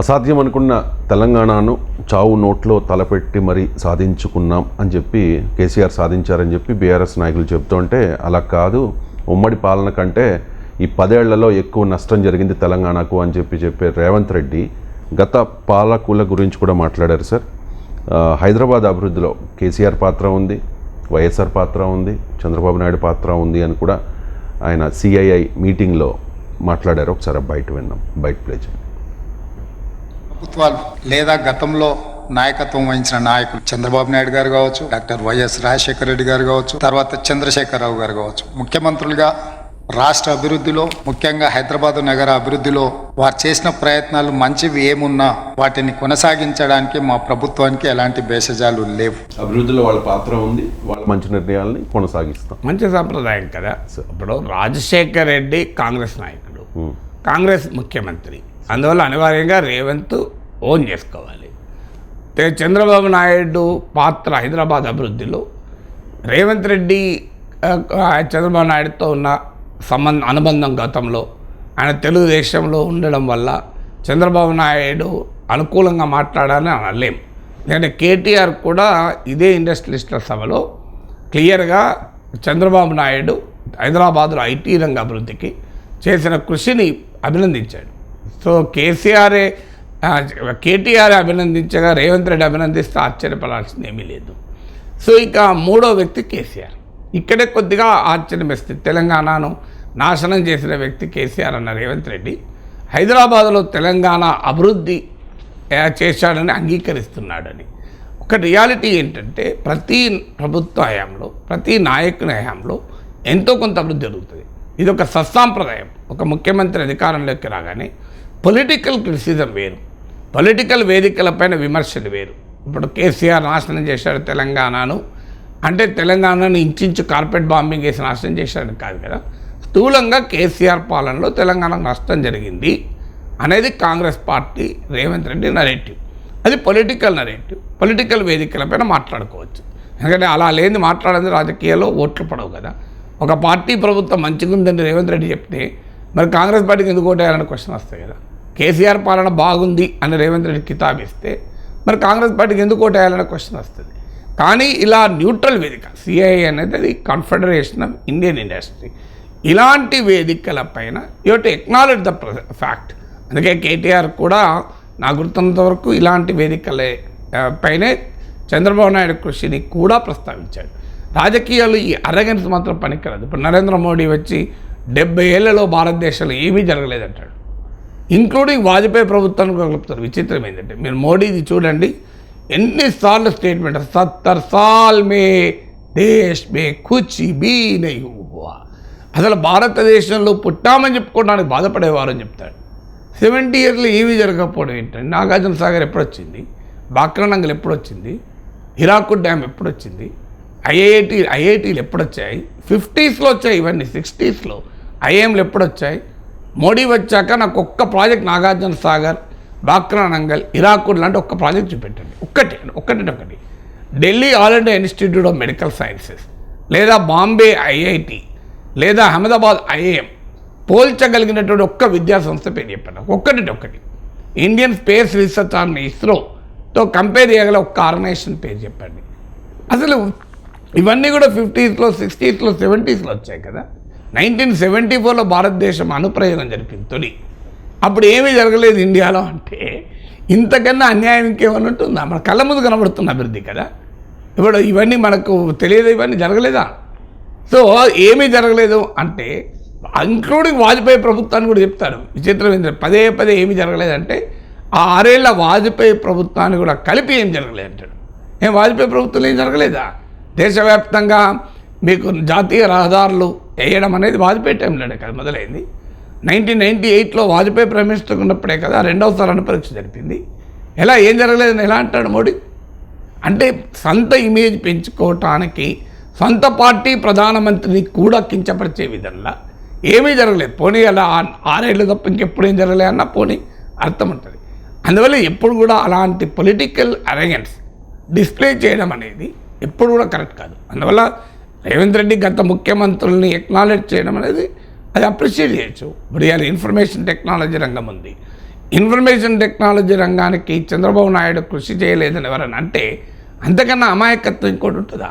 అసాధ్యం అనుకున్న తెలంగాణను చావు నోట్లో తలపెట్టి మరీ సాధించుకున్నాం అని చెప్పి కేసీఆర్ సాధించారని చెప్పి బీఆర్ఎస్ నాయకులు చెప్తుంటే అలా కాదు. ఉమ్మడి పాలన కంటే ఈ పదేళ్ళలో ఎక్కువ నష్టం జరిగింది తెలంగాణకు అని చెప్పి చెప్పే రేవంత్ రెడ్డి గత పాలకుల గురించి కూడా మాట్లాడారు సార్. హైదరాబాద్ అభివృద్ధిలో కేసీఆర్ పాత్ర ఉంది వైఎస్ఆర్ పాత్ర ఉంది చంద్రబాబు నాయుడు పాత్ర ఉంది అని కూడా ఆయన సిఐఐ మీటింగ్లో మాట్లాడారు. ఒకసారి బయట విన్నాం బయట ప్లే చేయండి. ప్రభుత్వాలు లేదా గతంలో నాయకత్వం వహించిన నాయకులు చంద్రబాబు నాయుడు గారు కావచ్చు డాక్టర్ వైఎస్ రాజశేఖర రెడ్డి గారు కావచ్చు తర్వాత చంద్రశేఖరరావు గారు కావచ్చు. ముఖ్యమంత్రులుగా రాష్ట్ర అభివృద్ధిలో ముఖ్యంగా హైదరాబాద్ నగర అభివృద్ధిలో వారు చేసిన ప్రయత్నాలు మంచివి ఏమున్నా వాటిని కొనసాగించడానికి మా ప్రభుత్వానికి ఎలాంటి భేషజాలు లేవు. అభివృద్ధిలో వాళ్ళ పాత్ర ఉంది వాళ్ళ మంచి నిర్ణయాలని కొనసాగిస్తాం. మంచి సాంప్రదాయం కదా. ఇప్పుడు రాజశేఖర్ రెడ్డి కాంగ్రెస్ నాయకుడు. కాంగ్రెస్ ముఖ్యమంత్రి. అందువల్ల అనివార్యంగా రేవంత్ ఓన్ చేసుకోవాలి. చంద్రబాబు నాయుడు పాత్ర హైదరాబాద్ అభివృద్ధిలో రేవంత్ రెడ్డి చంద్రబాబు నాయుడుతో ఉన్న సంబంధ అనుబంధం గతంలో ఆయన తెలుగుదేశంలో ఉండడం వల్ల చంద్రబాబు నాయుడు అనుకూలంగా మాట్లాడాలని అనలేం. ఎందుకంటే కేటీఆర్ కూడా ఇదే ఇండస్ట్రియలిస్టుల సభలో క్లియర్గా చంద్రబాబు నాయుడు హైదరాబాద్లో ఐటీ రంగ అభివృద్ధికి చేసిన కృషిని అభినందించాడు. సో కేసీఆరే కేటీఆర్ అభినందించగా రేవంత్ రెడ్డి అభినందిస్తే ఆశ్చర్యపడాల్సింది ఏమీ లేదు. సో ఇక మూడో వ్యక్తి కేసీఆర్. ఇక్కడే కొద్దిగా ఆశ్చర్యం వేస్తుంది తెలంగాణను నాశనం చేసిన వ్యక్తి కేసీఆర్ అన్న రేవంత్ రెడ్డి హైదరాబాద్లో తెలంగాణ అభివృద్ధి చేశాడని అంగీకరిస్తున్నాడని. ఒక రియాలిటీ ఏంటంటే ప్రతి ప్రభుత్వ హయాంలో ప్రతి నాయకుని హయాంలో ఎంతో కొంత అభివృద్ధి జరుగుతుంది. ఇది ఒక సత్సాంప్రదాయం. ఒక ముఖ్యమంత్రి అధికారంలోకి రాగానే పొలిటికల్ క్రిటిసిజం వేరు. పొలిటికల్ వేదికలపైన విమర్శలు వేరు. ఇప్పుడు కేసీఆర్ నాశనం చేశాడు తెలంగాణను. అంటే తెలంగాణను ఇంచించు కార్పెట్ బాంబింగ్ వేసి నాశనం చేశాడు కాదు కదా. స్థూలంగా కేసీఆర్ పాలనలో తెలంగాణకు నష్టం జరిగింది అనేది కాంగ్రెస్ పార్టీ రేవంత్ రెడ్డి నరేటివ్ అది పొలిటికల్ నరేటివ్ పొలిటికల్ వేదికలపైన మాట్లాడుకోవచ్చు. ఎందుకంటే అలా లేని మాట్లాడేది రాజకీయాల్లో ఓట్లు పడవు కదా. ఒక పార్టీ ప్రభుత్వం మంచిగా ఉందని రేవంత్ రెడ్డి చెప్తే మరి కాంగ్రెస్ పార్టీకి ఎందుకు ఓటేయాలనే క్వశ్చన్ వస్తాయి కదా. కేసీఆర్ పాలన బాగుంది అని రేవంత్ రెడ్డి కితాబ్ ఇస్తే మరి కాంగ్రెస్ పార్టీకి ఎందుకు ఓటేయాలనే క్వశ్చన్ వస్తుంది. కానీ ఇలా న్యూట్రల్ వేదిక సిఐ అనేది అది కాన్ఫెడరేషన్ ఆఫ్ ఇండియన్ ఇండస్ట్రీ ఇలాంటి వేదికల పైన you to acknowledge the fact అందుకే కేటీఆర్ కూడా నా గుర్తున్నంత వరకు ఇలాంటి వేదికల పైనే చంద్రబాబు నాయుడు కృషిని కూడా ప్రస్తావించాడు. రాజకీయాలు ఈ అరగన్స్ మాత్రం పనికిరాదు. ఇప్పుడు నరేంద్ర మోడీ వచ్చి డెబ్బై ఏళ్ళలో భారతదేశంలో ఏమీ జరగలేదంటాడు. ఇంక్లూడింగ్ వాజ్పేయి ప్రభుత్వానికి కలుపుతారు. విచిత్రం ఏంటంటే మీరు మోడీది చూడండి ఎన్నిసార్లు స్టేట్మెంట్ సత్తర్ సాల్ మే దేశ్ మే కుచి బీ నై అసలు భారతదేశంలో పుట్టామని చెప్పుకోవడానికి బాధపడేవారు అని చెప్తాడు. సెవెంటీ ఇయర్లు ఏవి జరగకపోవడం ఏంటంటే నాగార్జున సాగర్ ఎప్పుడు ఎప్పుడొచ్చింది? బాక్రానంగల్ హిరాకుడ్ డ్యామ్ ఎప్పుడొచ్చింది? ఐఐటి ఐఐటీలు ఎప్పుడొచ్చాయి? ఫిఫ్టీస్లో వచ్చాయి ఇవన్నీ సిక్స్టీస్లో ఐఏఎంలు ఎప్పుడొచ్చాయి? మోడీ వచ్చాక నాకు ఒక్క ప్రాజెక్ట్ నాగార్జున సాగర్ బాక్రానంగల్ ఇరాకుడ్ లాంటి ఒక్క ప్రాజెక్ట్ చూపెట్టండి. ఒక్కటి ఒక్కటి ఒకటి. Delhi all India institute of medical sciences లేదా బాంబే ఐఐటి లేదా అహ్మదాబాద్ ఐఏఎం పోల్చగలిగినటువంటి ఒక్క విద్యా సంస్థ పేరు చెప్పండి. ఒక్కటి ఒక్కటి ఇండియన్ స్పేస్ రీసెర్చ్ ఆర్గనైజేషన్ ఇస్రోతో కంపేర్ చేయగల ఒక్క ఆర్గనైజేషన్ పేరు చెప్పండి. అసలు ఇవన్నీ కూడా ఫిఫ్టీస్లో సిక్స్టీస్లో సెవెంటీస్లో వచ్చాయి కదా. నైన్టీన్ సెవెంటీ ఫోర్లో భారతదేశం అనుప్రయోగం జరిపింది తొలి. అప్పుడు ఏమీ జరగలేదు ఇండియాలో అంటే ఇంతకన్నా అన్యాయం ఇంకేమైనా ఉంటుందా? మన కళ్ళ ముందు కనబడుతున్న అభివృద్ధి కదా. ఇప్పుడు ఇవన్నీ మనకు తెలియదు? ఇవన్నీ జరగలేదా? సో ఏమీ జరగలేదు అంటే ఇంక్లూడింగ్ వాజ్పేయి ప్రభుత్వాన్ని కూడా చెప్తారు. విచిత్రం ఏంటంటే పదే పదే ఏమీ జరగలేదంటే ఆ ఆరేళ్ళ వాజ్పేయి ప్రభుత్వాన్ని కూడా కలిపి ఏం జరగలేదు అంటాడు. ఏం వాజ్పేయి ప్రభుత్వంలో ఏం జరగలేదా? దేశవ్యాప్తంగా మీకు జాతీయ రహదారులు వేయడం అనేది వాజ్పేయి టైంలోనే కదా మొదలైంది. నైన్టీన్ నైన్టీ ఎయిట్లో వాజ్పేయి ప్రైమ్ మినిస్టర్ ఉన్నప్పుడే కదా రెండవసారి అనుపరీక్ష జరిపింది. ఎలా ఏం జరగలేదని ఎలా అంటాడు మోడీ? అంటే సొంత ఇమేజ్ పెంచుకోవటానికి సొంత పార్టీ ప్రధానమంత్రిని కూడా కించపరిచే విధంగా ఏమీ జరగలేదు. పోనీ అలా ఆరేళ్ళు తప్ప ఇంకెప్పుడు ఏం జరగలేదు అన్న పోనీ అర్థం ఉంటుంది. అందువల్ల ఎప్పుడు కూడా అలాంటి పొలిటికల్ అరేగెన్స్ డిస్ప్లే చేయడం అనేది ఎప్పుడు కూడా కరెక్ట్ కాదు. అందువల్ల రేవంత్ రెడ్డి గత ముఖ్యమంత్రుల్ని ఎక్నాలెడ్జ్ చేయడం అనేది అది అప్రిషియేట్ చేయొచ్చు. ఇప్పుడు ఇవాళ ఇన్ఫర్మేషన్ టెక్నాలజీ రంగం ఉంది. ఇన్ఫర్మేషన్ టెక్నాలజీ రంగానికి చంద్రబాబు నాయుడు కృషి చేయలేదని ఎవరని అంటే అంతకన్నా అమాయకత్వం ఇంకోటి ఉంటుందా?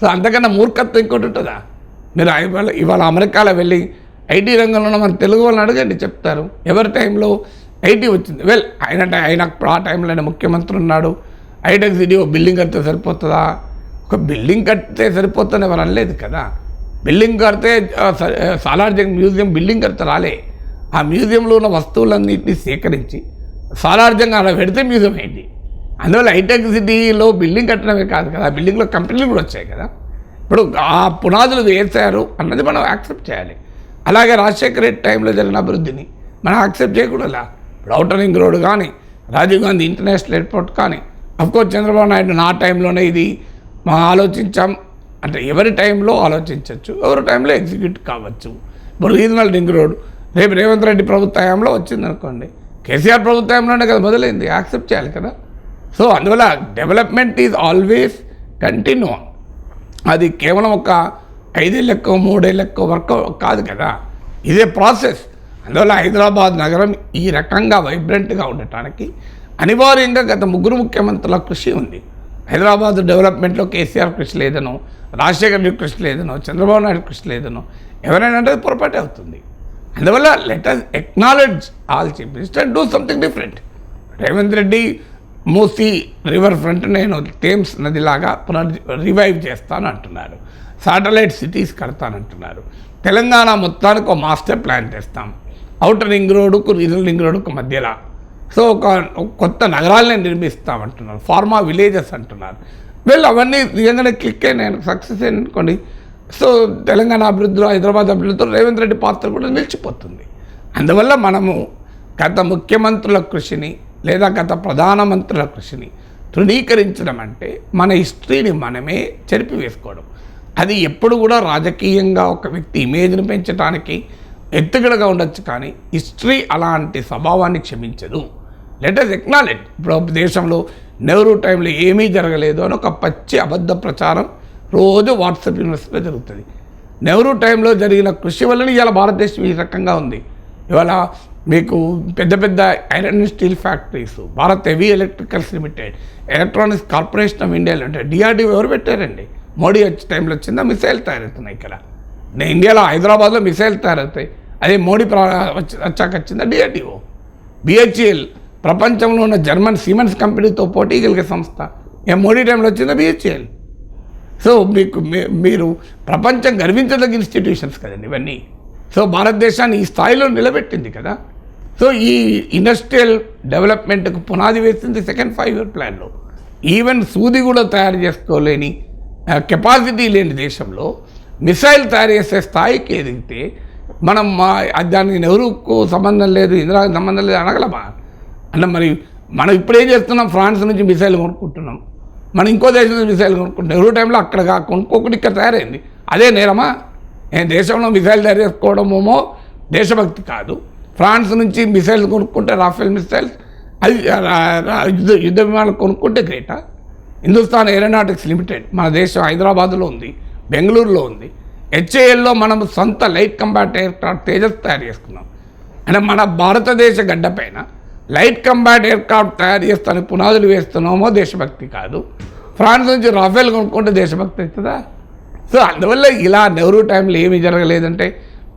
సో అంతకన్నా మూర్ఖత్వం ఇంకోటి ఉంటుందా? మీరు ఇవాళ ఇవాళ అమెరికాలో వెళ్ళి ఐటీ రంగంలో ఉన్న మన తెలుగు వాళ్ళని అడగండి చెప్తారు. ఎవరి టైంలో ఐటీ వచ్చింది? వెల్ ఆయన ఆయన ఆ టైంలో ఆయన ముఖ్యమంత్రి ఉన్నాడు. ఐటెక్ సిటీ ఒక బిల్డింగ్ కడితే సరిపోతుందా? ఒక బిల్డింగ్ కడితే సరిపోతుంది ఎవరు అనలేదు కదా. బిల్డింగ్ కడితే స- సాలార్జంగ్ మ్యూజియం బిల్డింగ్ కడితే రాలే. ఆ మ్యూజియంలో ఉన్న వస్తువులన్నింటినీ సేకరించి సాలార్జంగా అలా పెడితే మ్యూజియం అయింది. అందువల్ల హైటెక్ సిటీలో బిల్డింగ్ కట్టడమే కాదు కదా ఆ బిల్డింగ్లో కంపెనీలు కూడా వచ్చాయి కదా. ఇప్పుడు ఆ పునాదులు వేశారు అన్నది మనం యాక్సెప్ట్ చేయాలి. అలాగే రాజశేఖర రెడ్డి టైంలో జరిగిన అభివృద్ధిని మనం యాక్సెప్ట్ చేయకూడదా? ఇప్పుడు అవుటర్ రింగ్ రోడ్ కానీ రాజీవ్ గాంధీ ఇంటర్నేషనల్ ఎయిర్పోర్ట్ కానీ అఫ్కోర్స్ చంద్రబాబు నాయుడు నా టైంలోనే ఇది మనం ఆలోచించాం అంటే ఎవరి టైంలో ఆలోచించవచ్చు ఎవరి టైంలో ఎగ్జిక్యూట్ కావచ్చు. ఇప్పుడు రీజనల్ రింగ్ రోడ్ రేపు రేవంత్ రెడ్డి ప్రభుత్వ హయాంలో వచ్చింది అనుకోండి కేసీఆర్ ప్రభుత్వ హయాంలోనే కదా మొదలైంది యాక్సెప్ట్ చేయాలి కదా. సో అందువల్ల డెవలప్మెంట్ ఈజ్ ఆల్వేస్ కంటిన్యూ. అది కేవలం ఒక ఐదేళ్ళకో మూడేళ్ళకో వర్క్ కాదు కదా. ఇదే ప్రాసెస్. అందువల్ల హైదరాబాద్ నగరం ఈ రకంగా వైబ్రెంట్గా ఉండటానికి అనివార్యంగా గత ముగ్గురు ముఖ్యమంత్రుల కృషి ఉంది. హైదరాబాద్ డెవలప్మెంట్లో కేసీఆర్ కృషి లేదనో రాజశేఖర్ రెడ్డి కృషి లేదనో చంద్రబాబు నాయుడు కృషి లేదనో ఎవరైనా అంటే అది పొరపాటే అవుతుంది. అందువల్ల let us acknowledge all chief minister do something different Revanth Reddy Musi river front నేను థేమ్స్ నదిలాగా పునర్ రివైవ్ చేస్తాను అంటున్నారు శాటిలైట్ సిటీస్ కడతానంటున్నారు. తెలంగాణ మొత్తానికి ఒక మాస్టర్ ప్లాన్ చేస్తాం. అవుటర్ రింగ్ రోడ్డుకు రీజనల్ రింగ్ రోడ్డుకు మధ్యలో. సో ఒక కొత్త నగరాలనే నిర్మిస్తామంటున్నారు ఫార్మా విలేజెస్ అంటున్నారు. వీళ్ళు అవన్నీ నిజంగానే క్లిక్ అయినాయి సక్సెస్ అనుకోండి. సో తెలంగాణ అభివృద్ధిలో హైదరాబాద్ అభివృద్ధిలో రేవంత్ రెడ్డి పాత్ర కూడా నిలిచిపోతుంది. అందువల్ల మనము గత ముఖ్యమంత్రుల కృషిని లేదా గత ప్రధానమంత్రుల కృషిని తృణీకరించడం అంటే మన హిస్టరీని మనమే చెరిపివేసుకోవడం. అది ఎప్పుడు కూడా రాజకీయంగా ఒక వ్యక్తి ఇమేజ్ని పెంచడానికి ఎత్తుగడగా ఉండొచ్చు కానీ హిస్టరీ అలాంటి స్వభావాన్ని క్షమించదు. లెటర్స్ ఎక్నాలెడ్జ్ ఇప్పుడు దేశంలో నెహ్రూ టైంలో ఏమీ జరగలేదు అని ఒక పచ్చి అబద్ధ ప్రచారం రోజు వాట్సాప్ యూనివర్సిటీలో జరుగుతుంది. నెహ్రూ టైంలో జరిగిన కృషి వల్లనే ఇవాళ భారతదేశం ఈ రకంగా ఉంది. ఇవాళ మీకు పెద్ద పెద్ద iron and steel factories Bharat heavy electricals limited electronics corporation of India అంటే డిఆర్డీఓ ఎవరు పెట్టారండి? మోడీ వచ్చే టైంలో వచ్చిందా? మిసైల్ తయారవుతున్నాయి ఇక్కడ. నేను ఇండియాలో హైదరాబాద్లో మిసైల్ తయారవుతాయి. అదే మోడీ ప్రా వచ్చి- వచ్చాక వచ్చిందా? డిఆర్డీఓ బిహెచ్ఎల్ ప్రపంచంలో ఉన్న జర్మన్ సిమెన్స్ కంపెనీతో పోటీ కలిగే సంస్థ. ఏ మోడీ టైంలో వచ్చింది బిహెచ్ఎల్? సో మీకు మీ- మీరు ప్రపంచం గర్వించదగ్గ ఇన్స్టిట్యూషన్స్ కదండి ఇవన్నీ. సో భారతదేశాన్ని ఈ స్థాయిలో నిలబెట్టింది కదా. సో ఈ ఇండస్ట్రియల్ డెవలప్మెంట్కు పునాది వేసింది సెకండ్ ఫైవ్ ఇయర్ ప్లాన్లో ఈవెన్ సూది కూడా తయారు చేసుకోలేని కెపాసిటీ లేని దేశంలో మిసైల్ తయారు చేసే స్థాయికి ఎదిగితే మనం మా దానికి నెహ్రూకు సంబంధం లేదు ఇందిరాకు సంబంధం లేదు అనగలమా అంటే మరి మనం ఇప్పుడు ఏం చేస్తున్నాం? ఫ్రాన్స్ నుంచి మిసైల్ కొనుక్కుంటున్నాం. మనం ఇంకో దేశం నుంచి మిసైల్ కొనుక్కుంటున్నాం. నెహ్రూ టైంలో అక్కడ కొనుక్కోకుండా ఇక్కడ తయారైంది. అదే నేరమా? నేను దేశంలో మిసైల్ తయారు చేసుకోవడమేమో దేశభక్తి కాదు. ఫ్రాన్స్ నుంచి మిసైల్ కొనుక్కుంటే రాఫెల్ మిసైల్స్ అది యుద్ధ యుద్ధ విమానాలు కొనుక్కుంటే గ్రేటా? హిందుస్థాన్ ఏరోనాటిక్స్ లిమిటెడ్ మన దేశం హైదరాబాద్లో ఉంది బెంగళూరులో ఉంది. హెచ్ఏఎల్లో మనం సొంత లైట్ కంబాట్ ఎయిర్క్రాఫ్ట్ తేజస్ తయారు చేసుకున్నాం. అంటే మన భారతదేశ గడ్డపైన లైట్ కంబాట్ ఎయిర్క్రాఫ్ట్ తయారు చేస్తాను పునాదులు వేస్తున్నామో దేశభక్తి కాదు. ఫ్రాన్స్ నుంచి రాఫెల్ కొనుక్కుంటే దేశభక్తి అవుతుందా? సో అందువల్ల ఇలా నెహ్రూ టైంలో ఏమీ జరగలేదంటే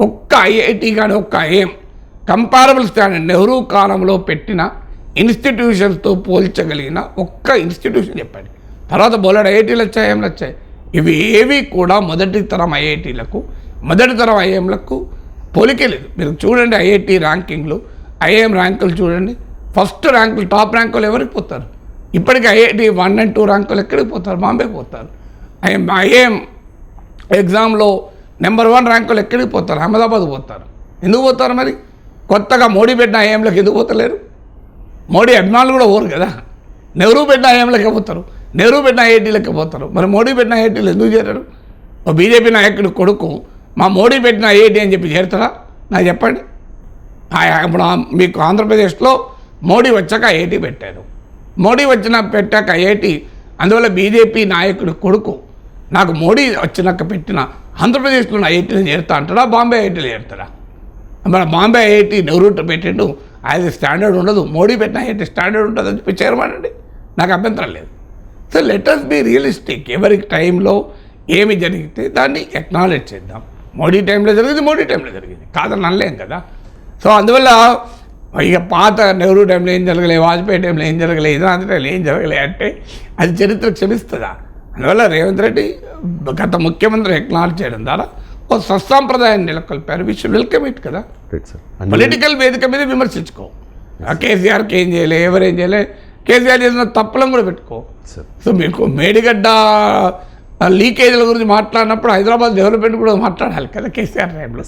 ఒక్క ఐఐటి కానీ ఒక్క ఐఎం కంపారబుల్ స్టాండర్డ్ నెహ్రూ కాలంలో పెట్టిన ఇన్స్టిట్యూషన్స్తో పోల్చగలిగిన ఒక్క ఇన్స్టిట్యూషన్ చెప్పండి. తర్వాత బోలెడు ఐఐటీలు వచ్చాయి ఏం వచ్చాయి? ఇవి ఏవి కూడా మొదటి తరం ఐఐటీలకు మొదటి తరం ఐఎంలకు పోలికే లేదు. మీరు చూడండి ఐఐటి ర్యాంకింగ్లు. ఐఏఎం ర్యాంకులు చూడండి. ఫస్ట్ ర్యాంకులు టాప్ ర్యాంకులు ఎవరికి పోతారు? ఇప్పటికీ ఐఐటి వన్ అండ్ టూ ర్యాంకులు ఎక్కడికి పోతారు? బాంబే పోతారు. ఐఎం ఐఏఎం ఎగ్జామ్లో నెంబర్ వన్ ర్యాంకులు ఎక్కడికి పోతారు? అహ్మదాబాద్ పోతారు. ఎందుకు పోతారు మరి? కొత్తగా మోడీ పెట్టిన ఐఎంలకు ఎందుకు పోతలేరు? మోడీ అభిమానులు కూడా ఓరు కదా. నెహ్రూ పెట్టిన ఐఎంలకే పోతారు. నెహ్రూ పెట్టిన ఐఐటీలకే పోతారు. మరి మోడీ పెట్టిన ఐఐటీలు ఎందుకు చేరారు? ఓ బీజేపీ నాయకుడు కొడుకు మా మోడీ పెట్టిన ఐఐటీ అని చెప్పి చేరుతారా నాకు చెప్పండి. ఇప్పుడు మీకు ఆంధ్రప్రదేశ్లో మోడీ వచ్చాక ఐఐటి పెట్టారు. మోడీ వచ్చిన పెట్టాక ఐఐటి అందువల్ల బీజేపీ నాయకుడు కొడుకు. నాకు మోడీ వచ్చినాక పెట్టిన ఆంధ్రప్రదేశ్లో ఐఐటీని చేరుతా అంటాడా బాంబే ఐఐటీలు చేరుతాడా? మన బాంబే ఐఐటి నెహ్రూట పెట్టిండు. అది స్టాండర్డ్ ఉండదు. మోడీ పెట్టిన ఐఐటి స్టాండర్డ్ ఉంటుంది అని చెప్పి చేరమానండి నాకు అభ్యంతరం లేదు. సో లెటర్స్ బి రియలిస్టిక్ ఎవరికి టైంలో ఏమి జరిగితే దాన్ని ఎక్నాలెడ్జ్ చేద్దాం. మోడీ టైంలో జరిగింది మోడీ టైంలో జరిగింది. కాదని అనలేం కదా. సో అందువల్ల ఇక పాత నెహ్రూ టైంలో ఏం జరగలే వాజ్పేయి టైంలో ఏం జరగలే ఇందిరాగాంధీ టైంలో ఏం జరగలే అంటే అది చరిత్ర క్షమిస్తుందా? అందువల్ల రేవంత్ రెడ్డి గత ముఖ్యమంత్రి ఎక్నాలజ్ చేయడం ద్వారా ఓ సత్సాంప్రదాయాన్ని నెలకొల్పారు. విష్ వెల్కమ్ ఇట్ కదా? పొలిటికల్ వేదిక మీద విమర్శించుకో. కేసీఆర్కి ఏం చేయలే ఎవరేం చేయలే కేసీఆర్ చేసిన తప్పులను కూడా పెట్టుకో. సార్ సో మీకు మేడిగడ్డ లీకేజీల గురించి మాట్లాడినప్పుడు హైదరాబాద్ డెవలప్మెంట్ కూడా మాట్లాడాలి కదా కేసీఆర్ టైంలో.